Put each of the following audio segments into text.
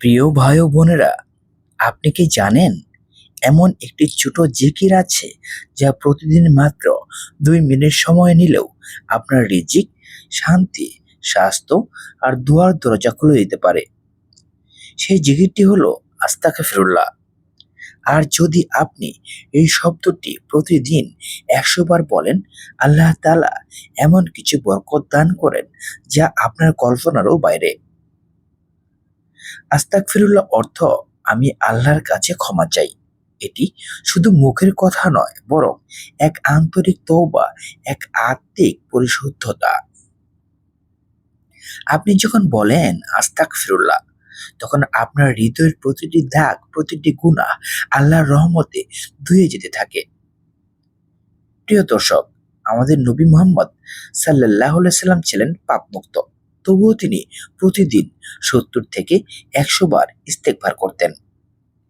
প্রিয় ভাই ও বোনেরা, আপনি কি জানেন এমন একটি ছোট জিকির আছে যা প্রতিদিন মাত্র দুই মিনিট সময় নিলেও আপনার রিজিক, শান্তি, স্বাস্থ্য আর দুয়ার দরজা খুলে দিতে পারে? সেই জিকিরটি হলো আস্তাকে ফিরুল্লাহ আর যদি আপনি এই শব্দটি প্রতিদিন একশো বার বলেন, আল্লাহ তালা এমন কিছু বরকত দান করেন যা আপনার কল্পনারও বাইরে। আস্তাক ফিরুল্লাহ অর্থ আমি আল্লাহর কাছে ক্ষমা চাই। এটি শুধু মুখের কথা নয়, বরং এক আন্তরিক তওবা, এক আত্মিক পরিশুদ্ধতা। আপনি যখন বলেন আস্তাক ফিরুল্লাহ তখন আপনার হৃদয়ের প্রতিটি দাগ, প্রতিটি গুণা আল্লাহর রহমতে ধুয়ে যেতে থাকে। প্রিয় দর্শক, আমাদের নবী মোহাম্মদ সাল্লাহ সাল্লাম ছিলেন পাপমুক্ত। তবুও তিনি প্রতিদিন সত্তর থেকে একশো বার ইস্তেকবার করতেন।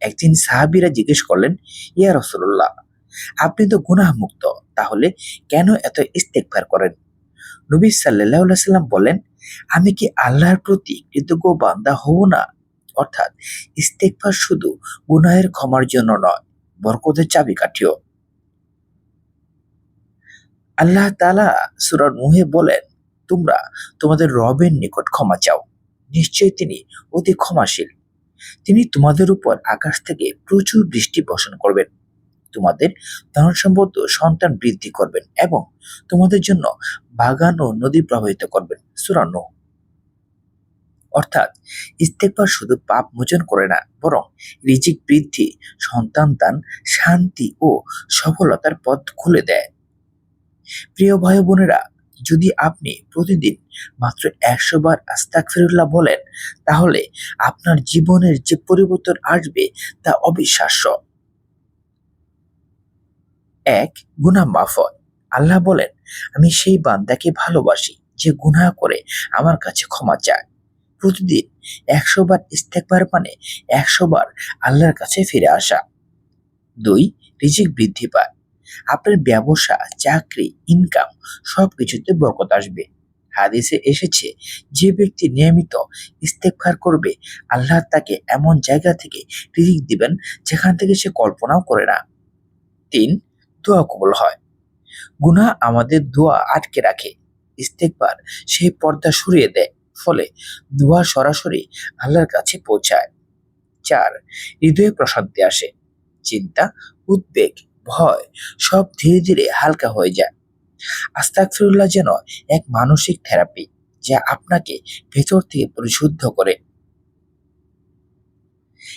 একদিন সাহাবিরা জিজ্ঞেস করলেন, ইয়া রসুল্লাহ আপনি তো গুনাহ মুক্ত তাহলে কেন এত ইস্তেকবার করেন? নবী সাল্লাহ সাল্লাম বলেন আমি কি আল্লাহর প্রতি কৃতজ্ঞ বান্দা হব না? অর্থাৎ ইস্তেকবার শুধু গুনাহের ক্ষমার জন্য নয়, বরকতের চাবিকাঠিও। আল্লাহ তালা সুরা মুহে বলেন তোমরা তোমাদের রবের নিকট ক্ষমা চাও। নিশ্চয়ই তিনি অতি ক্ষমাশীল। তিনি তোমাদের উপর আকাশ থেকে প্রচুর বৃষ্টি বর্ষণ করবেন। তোমাদের ধন সম্পদ সন্তান বৃদ্ধি করবেন এবং তোমাদের জন্য বাগান ও নদী প্রবাহিত করবেন। সুরান্ন অর্থাৎ ইস্তেকবার শুধু পাপ মোচন করে না, বরং রিজিক বৃদ্ধি, সন্তান দান, শান্তি ও সফলতার পথ খুলে দেয়। প্রিয় ভাই বোনেরা যদি আপনি প্রতিদিন মাত্র একশো বার আস্তাক ফিরুল্লাহ বলেন, তাহলে আপনার জীবনের যে পরিবর্তন আসবে তা অবিশ্বাস্য। এক গুনা মাফ হয়। আল্লাহ বলেন, আমি সেই বান্দাকে ভালোবাসি যে গুনাহ করে আমার কাছে ক্ষমা চায়। প্রতিদিন একশো বার ইস্তেকবার মানে একশো বার আল্লাহর কাছে ফিরে আসা। দুই, রিজিক বৃদ্ধি পায়। আপনার ব্যবসা, চাকরি ইনকাম সব কিছুতে বরকত আসবে। হাদিসে এসেছে, যে ব্যক্তি নিয়মিত ইস্তেকবার করবে, আল্লাহ তাকে এমন জায়গা থেকে রিজিক দিবেন যেখান থেকে সে কল্পনাও করে না। তিন, দোয়া কবল হয়। গুনাহ আমাদের দোয়া আটকে রাখে। ইস্তেকবার সেই পর্দা সরিয়ে দেয়, ফলে দোয়া সরাসরি আল্লাহর কাছে পৌঁছায়। চার, হৃদয়ে প্রশান্তি আসে। চিন্তা, উদ্বেগ ভয় সব ধীরে ধীরে হালকা হয়ে যায়। আস্তাকফিরুল্লাহ যেন এক মানসিক থেরাপি যা আপনাকে ভেতর থেকে পরিশুদ্ধ করে।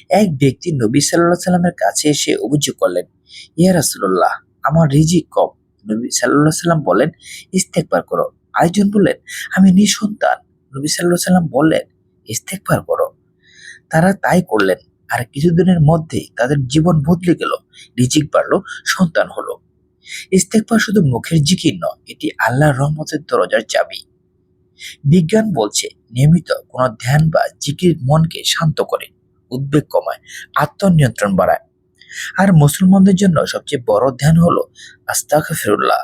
এক ব্যক্তি নবী সাল্লাহ সাল্লামের কাছে এসে অভিযোগ করলেন, ইয়া রাসুল্লাহ আমার রিজিক কম। নবী সাল্লাহ সাল্লাম বলেন ইস্তেকবার করো। আরেকজন বললেন, আমি নিঃসন্তান। নবী সাল্লাহ সাল্লাম বললেন ইস্তেকবার করো। তারা তাই করলেন। আর কিছুদিনের মধ্যেই তাদের জীবন বদলে গেল। রিজিক বাড়লো, সন্তান হলো। ইস্তেকবার শুধু মুখের জিকির নয়, এটি আল্লাহর রহমতের দরজার চাবি। বিজ্ঞান বলছে, নিয়মিত কোনো ধ্যান বা জিকির মনকে শান্ত করে, উদ্বেগ কমায়, আত্মনিয়ন্ত্রণ বাড়ায়। আর মুসলমানদের জন্য সবচেয়ে বড় ধ্যান হলো আস্তাক ফিরুল্লাহ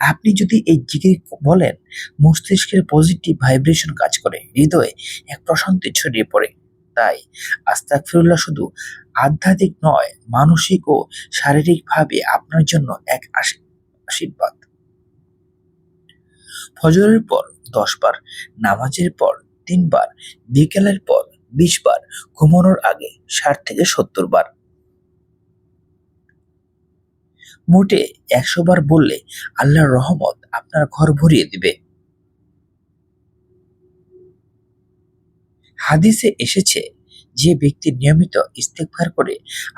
আপনি যদি এই জিকির বলেন, মস্তিষ্কের পজিটিভ ভাইব্রেশন কাজ করে, হৃদয়ে এক প্রশান্তি ছড়িয়ে পড়ে। তাই আস্তাক ফিরুল্লাহ শুধু আধ্যাত্মিক নয়, মানসিক ও শারীরিকভাবে আপনার জন্য এক আশীর্বাদ। ফজরের পর দশ বার নামাজের পর তিনবার, বিকেলের পর বিশ বার ঘুমানোর আগে ষাট থেকে সত্তর বার। মোটে একশো বার বললে আল্লাহর রহমত আপনার ঘর ভরিয়ে দিবে। হাদিসে এসেছে যে ব্যক্তি নিয়মিত ইস্তেকভার করে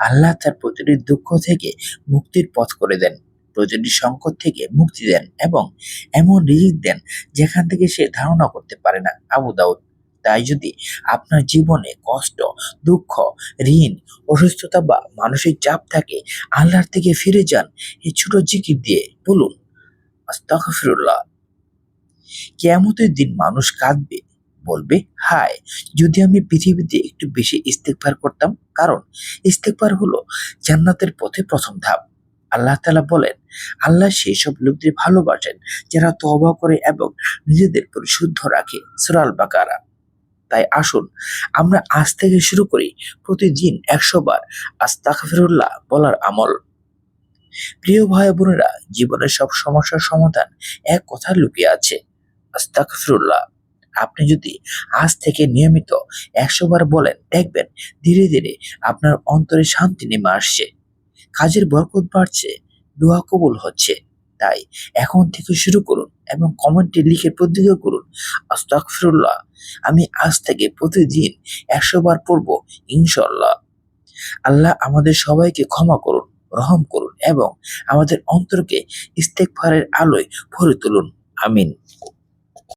আল্লাহ তার প্রতিটি দুঃখ থেকে মুক্তির পথ করে দেন, প্রতিটি সংকট থেকে মুক্তি দেন এবং এমন রিজিক দেন যেখান থেকে সে ধারণা করতে পারে না। আবু দাউদ, তাই যদি আপনার জীবনে কষ্ট, দুঃখ, ঋণ, অসুস্থতা বা মানসিক চাপ থাকে, আল্লাহর থেকে ফিরে যান এই ছোট জিকির দিয়ে বলুন, আস্তাগফিরুল্লাহ। কেয়ামতের দিন মানুষ কাঁদবে বলবে, হায়, যদি আমি পৃথিবীতে একটু বেশি ইস্তেকবার করতাম, কারণ ইস্তেকবার হলো জান্নাতের পথে প্রথম ধাপ। আল্লাহ তালা বলেন, আল্লাহ সেই সব লোকদের ভালোবাসেন যারা তবা করে এবং নিজেদের পরিশুদ্ধ রাখে। সুরাল বাকারা তাই আসুন, আমরা আজ থেকে শুরু করি প্রতিদিন একশো বার আস্তাগফিরুল্লাহ বলার আমল। প্রিয় ভাই বোনেরা, জীবনের সব সমস্যার সমাধান এক কথা লুকিয়ে আছে। আস্তাগফিরুল্লাহ। আপনি যদি আজ থেকে নিয়মিত একশো বার বলেন, দেখবেন ধীরে ধীরে আপনার অন্তরে শান্তি নেমে আসছে। কাজের বরকত বাড়ছে, দোয়া কবুল হচ্ছে। তাই এখন থেকে শুরু করুন এবং কমেন্টে লিখে প্রতিজ্ঞা করুন, আস্তাগফিরুল্লাহ, আমি আজ থেকে প্রতিদিন একশো বার পড়ব ইনশাল্লাহ আল্লাহ আমাদের সবাইকে ক্ষমা করুন, রহম করুন এবং আমাদের অন্তরকে ইস্তেকফারের আলোয় ভরে তুলুন। আমিন।